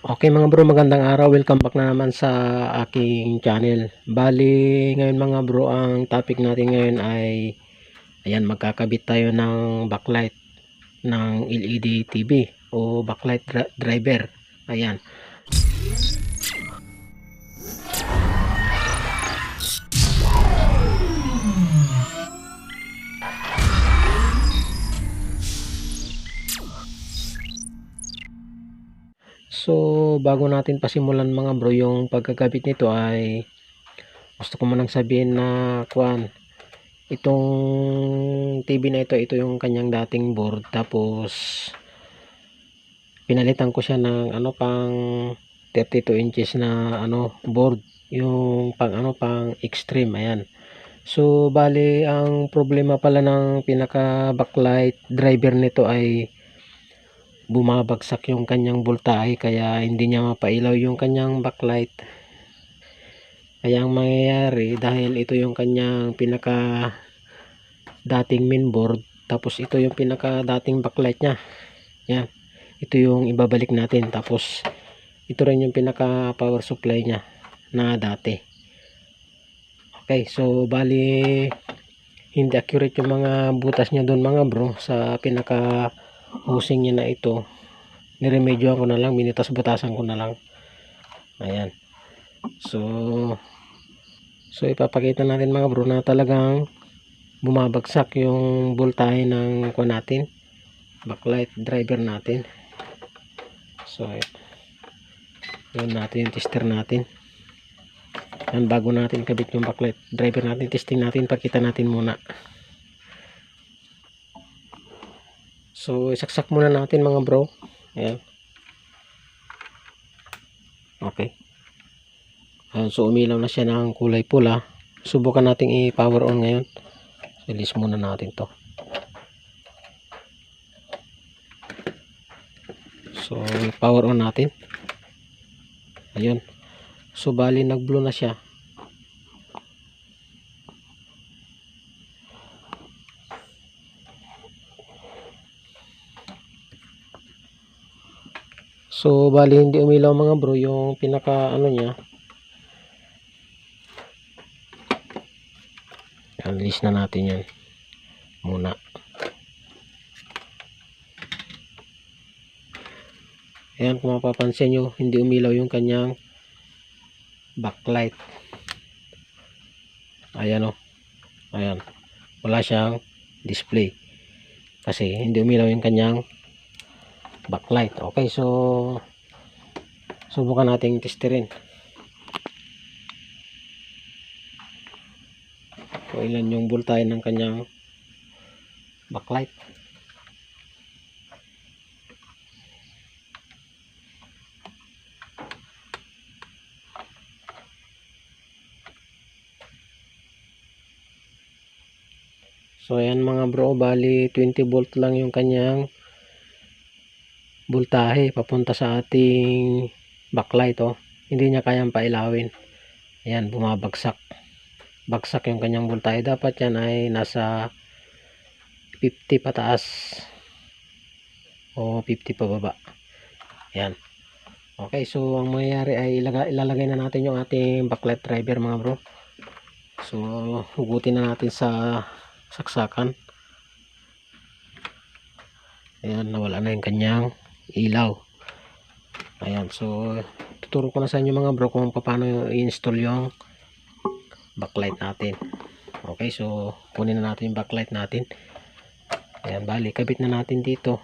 Okay mga bro, magandang araw. Welcome back na naman sa aking channel. Bali, ngayon mga bro, ang topic natin ngayon ay ayan, magkakabit tayo ng backlight ng LED TV o backlight dri- driver. Ayan. So, bago natin pasimulan mga bro, yung pagkakabit nito ay gusto ko munang sabihin na kuan itong TV na ito, ito yung kanyang dating board. Tapos pinalitan ko siya ng ano pang 32 inches na ano board. Yung pang ano pang extreme ayan. So bali ang problema pala ng pinaka backlight driver nito ay bumabagsak yung kanyang voltahe kaya hindi niya mapailaw yung kanyang backlight. Kaya ang mangyayari dahil ito yung kanyang pinaka dating mainboard tapos ito yung pinaka dating backlight niya. Yan. Ito yung ibabalik natin tapos ito rin yung pinaka power supply niya na dati. Okay so bali hindi accurate yung mga butas niya doon mga bro sa pinaka hosing niya na ito. Niremedyoan ko na lang binitas-butasan ko na lang. Ayan. So so ipapakita natin mga bro na talagang bumabagsak yung voltahe ng kuha natin backlight driver natin. So yun natin yung tester natin. Yan bago natin kabit yung backlight driver natin testing natin pakita natin muna So, isaksak muna natin mga bro. Ayan. Okay. Ayan, so, umilaw na siya ng kulay pula. Subukan natin i-power on ngayon. Release muna natin to. So, power on natin. Ayun. So, bali nag-blow na siya. So, bali hindi umilaw mga bro yung pinaka ano niya. Release na natin yan. Muna. Ayan, kung mapapansin nyo, hindi umilaw yung kanyang backlight. Ayan o. Ayan. Wala siyang display. Kasi hindi umilaw yung kanyang backlight. Okay, so subukan nating testerin. Kung ilan yung voltahe ng kanyang backlight. So ayan mga bro, bali 20 volt lang yung kanyang voltahe papunta sa ating backlight oh. Hindi niya kayang pailawin. Ayan, bumabagsak. Bagsak yung kanyang voltahe. Dapat yan ay nasa 50 pataas o 50 pababa. Ayan. Okay, so ang mangyayari ay ilaga, ilalagay na natin yung ating backlight driver mga bro. So, hugutin na natin sa saksakan. Ayan, nawala na yung kanyang ilaw. Ayan, so tuturo ko na sa inyo mga bro kung paano i-install yung backlight natin. Okay, so kunin na natin yung backlight natin. Ayan, bali, kabit na natin dito.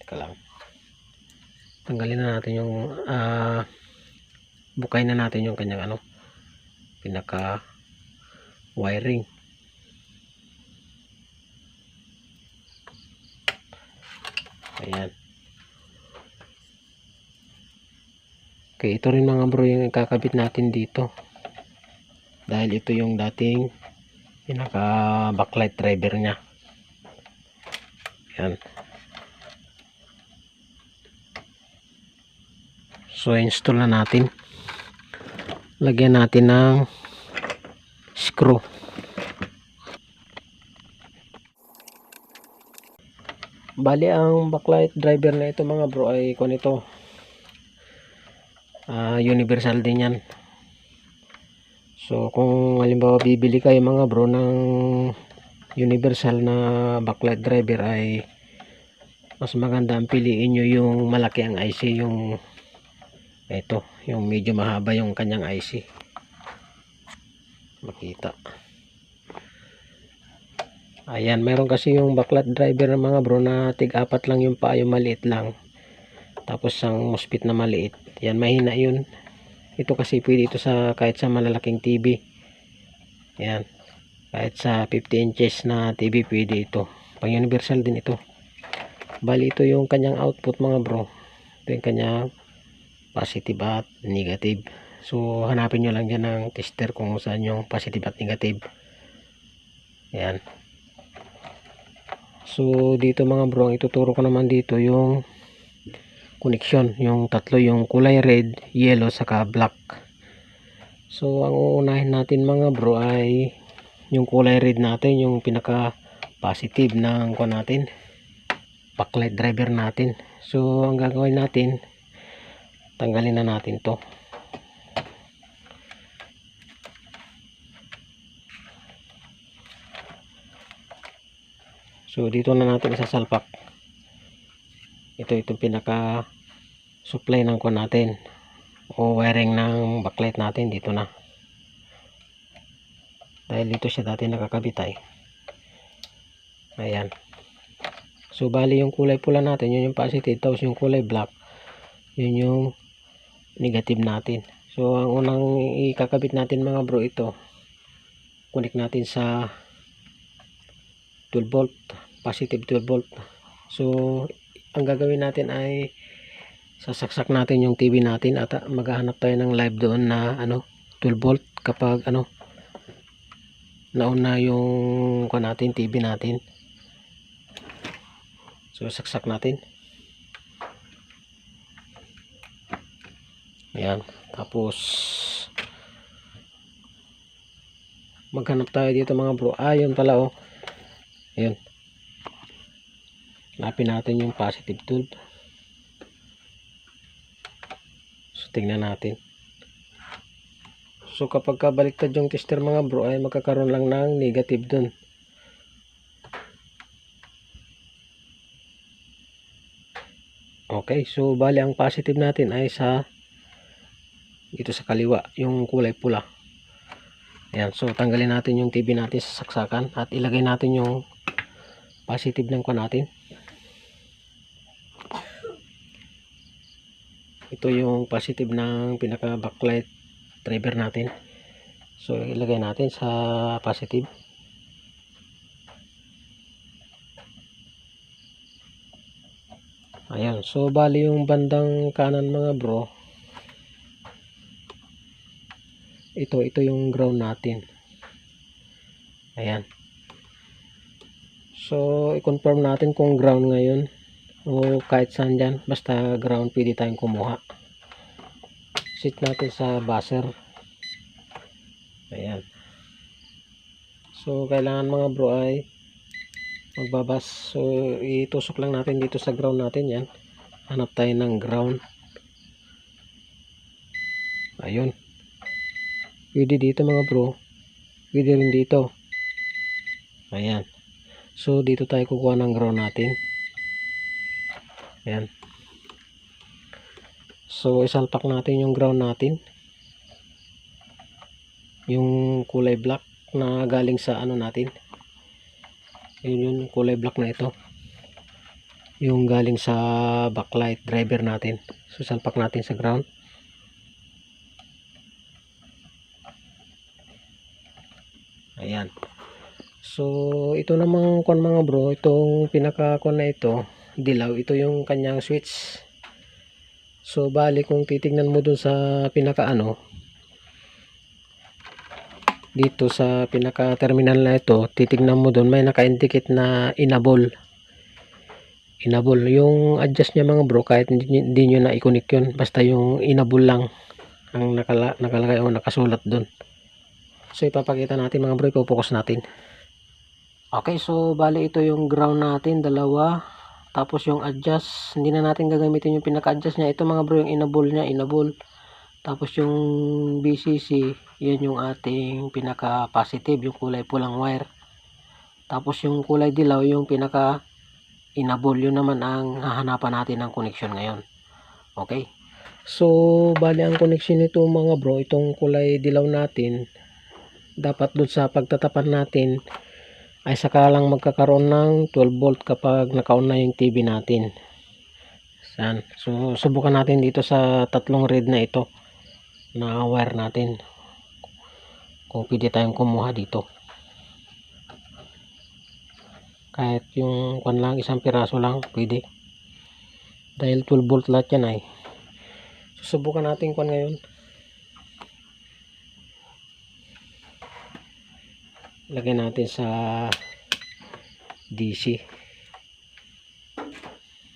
Teka lang. Tanggalin na natin yung ah bukay na natin yung kanyang ano pinaka wiring. Ayan. Okay, ito rin mga bro yung kakabit natin dito. Dahil ito yung dating pinaka backlight driver niya. Ayan. So, install na natin. Lagyan natin ng screw. Bali ang backlight driver na ito mga bro ay kung ito Ah, universal din yan. So kung halimbawa bibili kayo mga bro ng universal na backlight driver ay mas maganda ang piliin nyo yung malaki ang IC yung ito yung medyo mahaba yung kanyang IC makita ayan meron kasi yung backlight driver ng mga bro na tig apat lang yung yung maliit lang. Tapos ang mospit na maliit. Yan mahina yun. Ito kasi pwede ito sa kahit sa malalaking TV yan kahit sa 50 inches na TV pwede ito. Pang universal din ito. Bali ito yung kanyang output mga bro. Ito yung kanyang positive at negative. So hanapin nyo lang dyan ng tester kung saan yung positive at negative. Yan so dito mga bro ituturo ko naman dito yung connection. Yung tatlo yung kulay red yellow saka black. So ang uunahin natin mga bro ay yung kulay red natin yung pinaka positive ng ko natin backlight driver natin. So ang gagawin natin tanggalin na natin to so dito na natin isasalpak ito itong pinaka supply ng ko natin. O wiring ng backlight natin dito na. Dahil dito siya dati nakakabit ay ayan. So bali yung kulay pula natin, yun yung positive, tapos yung kulay black, yun yung negative natin. So ang unang ikakabit natin mga bro ito, connect natin sa 12 volt, positive 12 volt. So ang gagawin natin ay sasaksak natin yung TV natin at maghahanap tayo ng live doon na ano 12 volt kapag ano nauna yung ko natin TV natin. So saksak natin. Ayan. Tapos maghanap tayo dito mga bro. Ah, yun pala oh. Ayun. Hanapin natin yung positive tool. So tingnan natin. So kapag kabaliktad yung tester mga bro ay magkakaroon lang ng negative dun. Okay, so bali ang positive natin ay sa dito sa kaliwa, yung kulay pula. Ayan, so tanggalin natin yung TV natin sa saksakan at ilagay natin yung positive ng kwa natin. Ito yung positive ng pinaka backlight driver natin. So ilagay natin sa positive. Ayan, so bali yung bandang kanan mga bro. Ito, ito yung ground natin. Ayan. So, i-confirm natin kung ground ngayon o kahit saan dyan. Basta ground pwede tayong kumuha. Sit natin sa buzzer. Ayan. So, kailangan mga bro ay magbabas so itusok lang natin dito sa ground natin yan hanap tayo ng ground ayun pwede dito mga bro pwede rin dito ayan so dito tayo kukuha ng ground natin. Ayan. So isalpak natin yung ground natin. Yung kulay black na galing sa ano natin. Yun yun kulay black na ito. Yung galing sa backlight driver natin. So salpak natin sa ground. Ayan so ito namang kon mga bro itong pinaka kon na ito dilaw ito yung kanyang switch. So bali kung titignan mo dun sa pinaka ano dito sa pinaka terminal na ito titignan mo doon may naka-indicate na enable enable yung adjust niya mga bro kahit hindi, hindi nyo na i-connect yun basta yung enable lang ang nakala, nakalagay o nakasulat doon so ipapakita natin mga bro ipopokus natin okay so bali ito yung ground natin dalawa tapos yung adjust hindi na natin gagamitin yung pinaka adjust niya ito mga bro yung enable niya enable Tapos yung BCC, yun yung ating pinaka positive, yung kulay pulang wire. Tapos yung kulay dilaw, yung pinaka inabol, yun naman ang hahanapan natin ng connection ngayon. Okay? So, bali ang connection nito mga bro, itong kulay dilaw natin, dapat dun sa pagtatapan natin, ay saka lang magkakaroon ng 12 volt kapag naka-on na yung TV natin. Yan. So, subukan natin dito sa tatlong red na ito na wire natin. Kung pwede tayong kumuha dito. Kahit yung kwan lang, isang piraso lang, pwede. Dahil 12 volt lahat yan ay. Susubukan natin kwan ngayon. Lagay natin sa DC.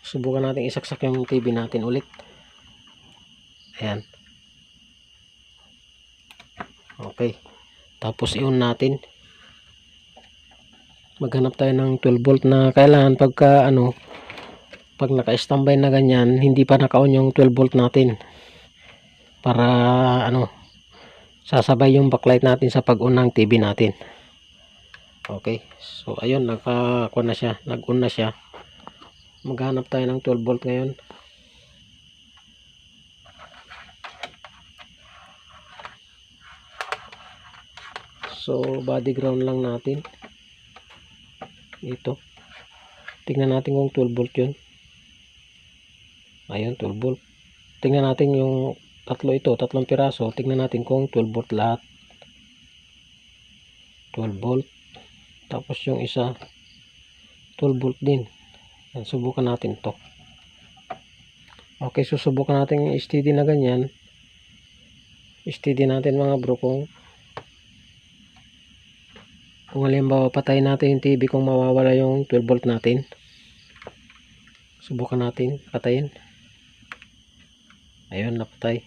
Subukan natin isaksak yung TV natin ulit. Ayan. Okay. Tapos i-on natin. Maghanap tayo ng 12 volt na kailangan pagka ano pag naka-standby na ganyan, hindi pa naka-on yung 12 volt natin. Para ano sasabay yung backlight natin sa pag-on ng TV natin. Okay. So ayun, naka na siya, nag-on na siya. Maghanap tayo ng 12 volt ngayon. So, body ground lang natin. Ito. Tingnan natin kung 12 volt yun. Ayun, 12 volt. Tingnan natin yung tatlo ito, tatlong piraso. Tingnan natin kung 12 volt lahat. 12 volt. Tapos yung isa, 12 volt din. Yan, subukan natin to. Okay, susubukan natin yung steady na ganyan. Steady natin mga bro kung kung halimbawa patay natin yung TV kung mawawala yung 12 volt natin. Subukan natin patayin. Ayun, napatay.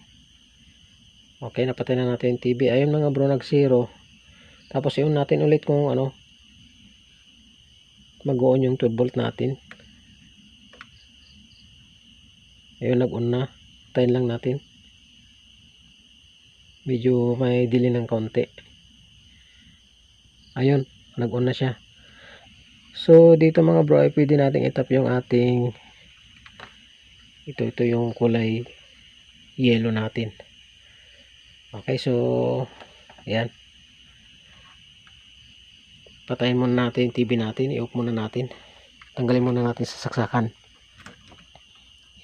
Okay, napatay na natin yung TV. Ayun mga bro, nag zero. Tapos yun natin ulit kung ano mag-on yung 12 volt natin. Ayun, nag-on na. Tayin lang natin. Medyo may dili ng konti. Ayun, nag-on na siya. So, dito mga bro, ay pwede natin itap yung ating ito, ito yung kulay yellow natin. Okay, so, ayan. Patayin muna natin yung TV natin. I-off muna natin. Tanggalin muna natin sa saksakan.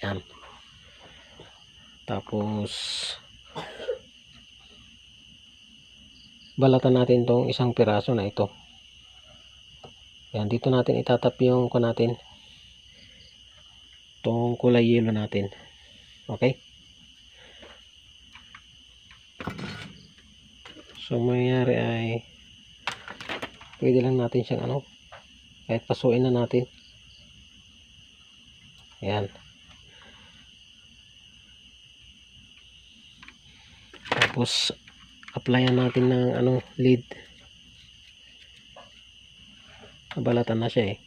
Yan. Tapos balatan natin tong isang piraso na ito. Yan, dito natin itatap yung ko natin. Tong kulay yellow natin. Okay? So, mangyayari ay pwede lang natin siyang ano kahit pasuin na natin. Ayan. tapos applyan natin ng ano lead nabalatan na siya eh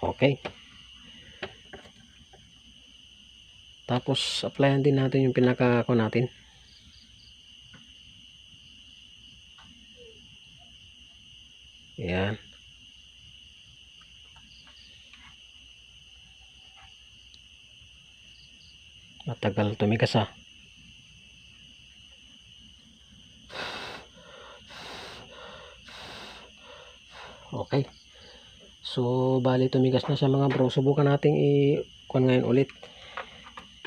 okay tapos applyan din natin yung pinaka ako natin yan matagal tumigas ah. Okay. So bali tumigas na siya mga bro. Subukan natin i-kuhan ngayon ulit.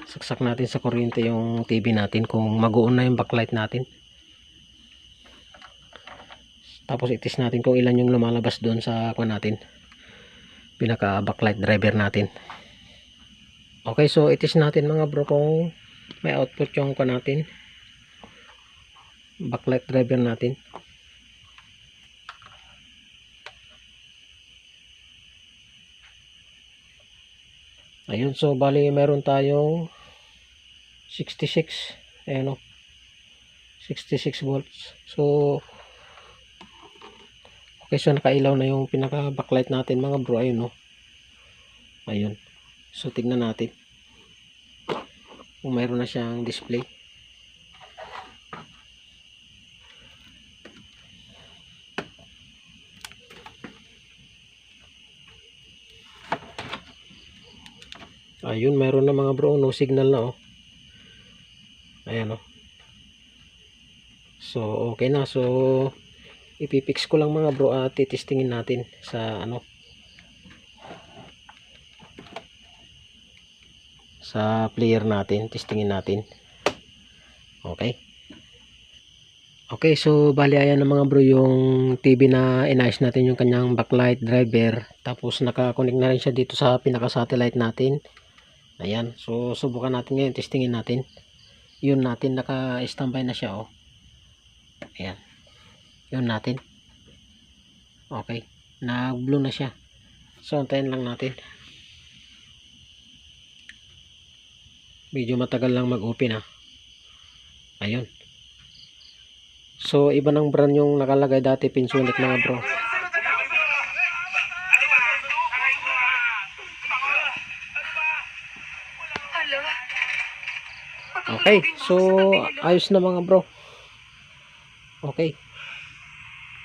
Saksak natin sa kuryente yung TV natin kung mag-uun na yung backlight natin tapos itis natin kung ilan yung lumalabas doon sa kuhan natin pinaka backlight driver natin Okay, so itis natin mga bro kung may output yung ko natin. Backlight driver natin. Ayun, so bali meron tayong 66. Ayan o. 66 volts. So, okay, so nakailaw na yung pinaka backlight natin mga bro. Ayun o. Ayun. So, tignan natin. Kung mayroon na siyang display. Ayun, mayroon na mga bro. No signal na oh. Ayan oh. So, okay na. So, ipipix ko lang mga bro at titestingin natin sa ano. Sa player natin testingin natin. Okay. Okay so bali ayan na mga bro yung TV na inayos natin yung kanyang backlight driver. Tapos nakakonek na rin siya dito sa pinaka satellite natin. Ayan so subukan natin ngayon testingin natin. Yun natin naka standby na siya oh. Ayan yun natin. Okay. Nag blue na siya. So antayin lang natin. Medyo matagal lang mag open ha ayun. So iba ng brand yung nakalagay dati Pinsonic mga bro. Okay. So ayos na mga bro. Okay